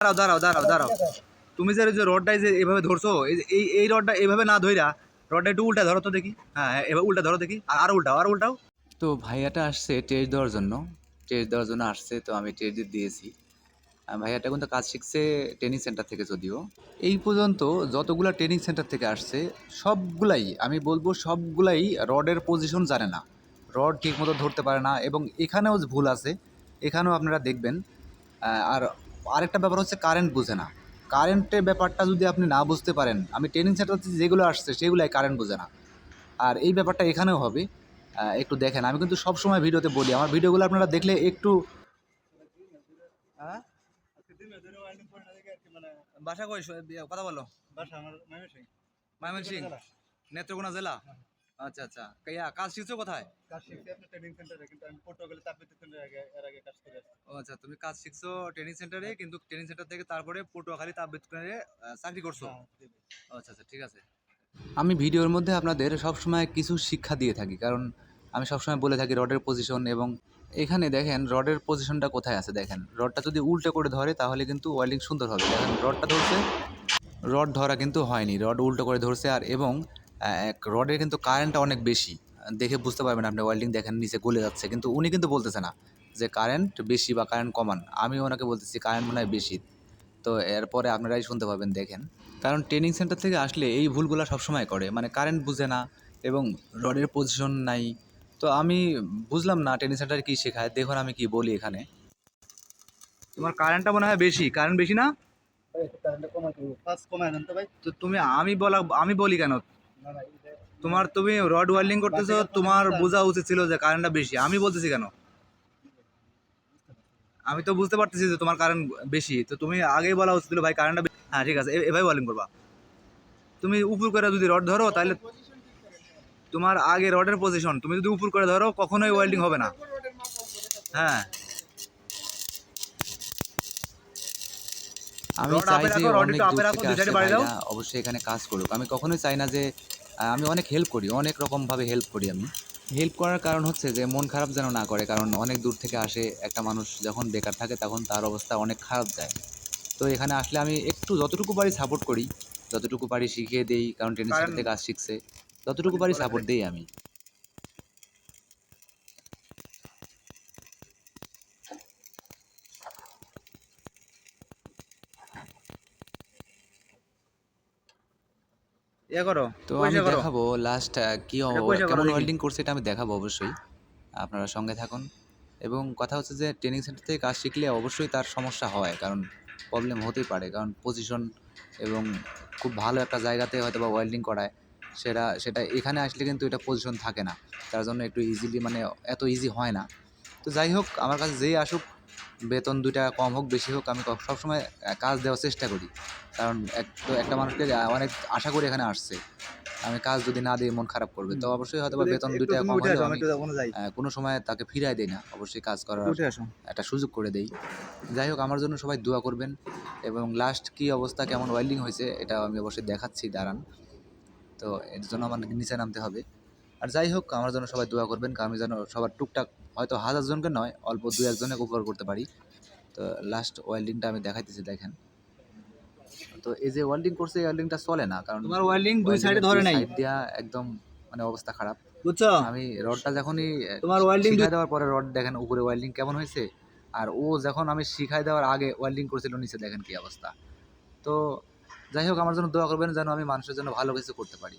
দাঁড়াও দাঁড়াও দাঁড়াও দাঁড়াও। তুমি যে যে রডটা যে এইভাবে ধরছো এই এই রডটা এইভাবে না ধইরা রডটা একটু উল্টা ধরো তো দেখি। হ্যাঁ হ্যাঁ, এভাবে উল্টা ধরো দেখি। আর আর উল্টাও আর উল্টাও। তো ভাইয়াটা আসছে টেস্ট দেওয়ার জন্য। টেস্ট দেওয়ার জন্য আসছে তো আমি টেস্ট দিয়েছি। ভাইয়াটা কিন্তু কাজ শিখছে ট্রেনিং সেন্টার থেকে যদিও। এই পর্যন্ত যতগুলা ট্রেনিং সেন্টার থেকে আসছে সবগুলাই আমি বলব সবগুলাই রডের পজিশন জানে না। রড ঠিকমতো ধরতে পারে না এবং এখানেও ভুল আছে। এখানেও আপনারা দেখবেন। আর আরেকটা ব্যাপার হচ্ছে কারেন্ট বোঝে না। কারেন্টের ব্যাপারটা যদি আপনি না বুঝতে পারেন আমি ট্রেনিং সেন্টার যেগুলো আসছে সেগুলাই কারেন্ট বোঝে না। আর এই ব্যাপারটা এখানেও হবে। একটু দেখেন আমি কিন্তু সব সময় ভিডিওতে বলি আমার ভিডিওগুলো আপনারা দেখলে একটু হ্যাঁ? বাসা কই? কথা বলো। ময়মনসিং নেত্রকোনা জেলা? আচ্ছা আচ্ছা। ইয়া কাজ শিখছো কোথায়? কাজ শিখছি আপনার ট্রেনিং সেন্টারে কিন্তু আমি পর্তুগালে তাপবিদ্যুৎ কেন্দ্রে আগে এর আগে কাজ করে আসছি। ও আচ্ছা তুমি কাজ শিখছো ট্রেনিং সেন্টারে কিন্তু ট্রেনিং সেন্টার থেকে তারপরে পটুয়াখালী তাপবিদ্যুৎ কেন্দ্রে চাকরি করছ? আচ্ছা আচ্ছা ঠিক আছে। আমি ভিডিওর মধ্যে আপনাদের সবসময় কিছু শিক্ষা দিয়ে থাকি কারণ আমি সবসময় বলে থাকি রডের পজিশন এবং এখানে দেখেন রডের পজিশনটা কোথায় আছে দেখেন। রডটা যদি উল্টো করে ধরে তাহলে কিন্তু ওয়েল্ডিং সুন্দর হবে। দেখেন রডটা ধরছে রড ধরা কিন্তু হয়নি রড উল্টো করে ধরছে আর এবং রডের কিন্তু কারেন্টটা অনেক বেশি। দেখে বুঝতে পারবেন আপনি ওয়েল্ডিং দেখেন নিচে গলে যাচ্ছে। কিন্তু উনি কিন্তু বলতেছে না যে কারেন্ট বেশি বা কারেন্ট কমান। আমি ওনাকে বলতেছি কারেন্ট মনে হয় বেশি। তো এরপরে আপনারাই শুনতে পাবেন দেখেন। কারণ ট্রেনিং সেন্টার থেকে আসলে এই ভুলগুলো সবসময় করে। মানে কারেন্ট বুঝে না এবং রডের পজিশন নাই। তো আমি বুঝলাম না ট্রেনিং সেন্টারে কী শেখায়। দেখুন আমি কি বলি এখানে। তোমার কারেন্টটা মনে হয় বেশি। কারেন্ট বেশি না? তো তুমি আমি বলা আমি বলি কেন? তোমার তুমি রড ওয়েল্ডিং করতেছো, তোমার বোঝা উচিত ছিল যে কারেন্টটা বেশি। আমি বলতেছি কেন? আমি তো বুঝতে পারতেছি যে তোমার কারেন্ট বেশি। তো তুমি আগেই বলা উচিত ছিল, ভাই কারেন্টটা হ্যাঁ ঠিক আছে এভাবে ওয়েল্ডিং করবা। তুমি উপর করে যদি রড ধরো, তাহলে তোমার আগে রডের পজিশন তুমি যদি উপর করে ধরো, কখনোই ওয়েল্ডিং হবে না। হ্যাঁ। আমি চাই যে অনেক দূর থেকে আসছে অবশ্যই এখানে কাজ করুক। আমি কখনোই চাই না যে আমি অনেক হেল্প করি অনেক রকমভাবে হেল্প করি আমি। হেল্প করার কারণ হচ্ছে যে মন খারাপ যেন না করে কারণ অনেক দূর থেকে আসে একটা মানুষ যখন বেকার থাকে তখন তার অবস্থা অনেক খারাপ যায়। তো এখানে আসলে আমি একটু যতটুকু পারি সাপোর্ট করি যতটুকু পারি শিখিয়ে দেই কারণ ট্রেনিং সেন্টার থেকে কাজ শিখছে যতটুকু পারি সাপোর্ট দেই আমি। ইয়ে করো তো আমি দেখাবো লাস্ট কি কেমন ওয়েল্ডিং করছে এটা আমি দেখাবো অবশ্যই। আপনারা সঙ্গে থাকুন। এবং কথা হচ্ছে যে ট্রেনিং সেন্টার থেকে কাজ শিখলে অবশ্যই তার সমস্যা হয় কারণ প্রবলেম হতেই পারে। কারণ পজিশন এবং খুব ভালো একটা জায়গাতে হয়তো বা ওয়েল্ডিং করায় সেটা সেটা এখানে আসলে কিন্তু এটা পজিশন থাকে না। তার জন্য একটু ইজিলি মানে এত ইজি হয় না। তো যাই হোক আমার কাছে যেই আসুক বেতন দুই টাকা কম হোক বেশি হোক আমি সবসময় কাজ দেওয়ার চেষ্টা করি। কারণ এক তো একটা মানুষকে অনেক আশা করে এখানে আসছে। আমি কাজ যদি না দিই মন খারাপ করবে। তো অবশ্যই হয়তো বেতন দুই টাকা কম হলেও আমি কোনো সময় তাকে ফিরাই দেই না। অবশ্যই কাজ করার একটা সুযোগ করে দেই। যাই হোক আমার জন্য সবাই দোয়া করবেন। এবং লাস্ট কি অবস্থা কেমন ওয়েল্ডিং হয়েছে এটা আমি অবশ্যই দেখাচ্ছি দাঁড়ান। তো এর জন্য আমার নিচে নামতে হবে। আর যাই হোক আমার জন্য সবাই দোয়া করবেন কারণ আমি যেন সবার টুকটাক হয়তো হাজার জনকে নয় অল্প দু একজনকে উপকার করতে পারি। তো লাস্ট ওয়েল্ডিংটা আমি দেখাইতেছি দেখেন। তো এই যে ওয়েল্ডিং করছে এই ওয়েল্ডিংটা চলে না কারণ তোমার ওয়েল্ডিং দুই সাইডে ধরে নাই? দিয়া একদম মানে অবস্থা খারাপ। বুঝছ? আমি রডটা যখনই তোমার welding শিখাই দেওয়ার পরে রড দেখেন উপরে ওয়েল্ডিং কেমন হয়েছে আর ও যখন আমি শিখাই দেওয়ার আগে ওয়েল্ডিং করছিল নিচে দেখেন কি অবস্থা। তো যাই হোক আমার জন্য দোয়া করবেন যেন আমি মানুষের জন্য ভালো কিছু করতে পারি।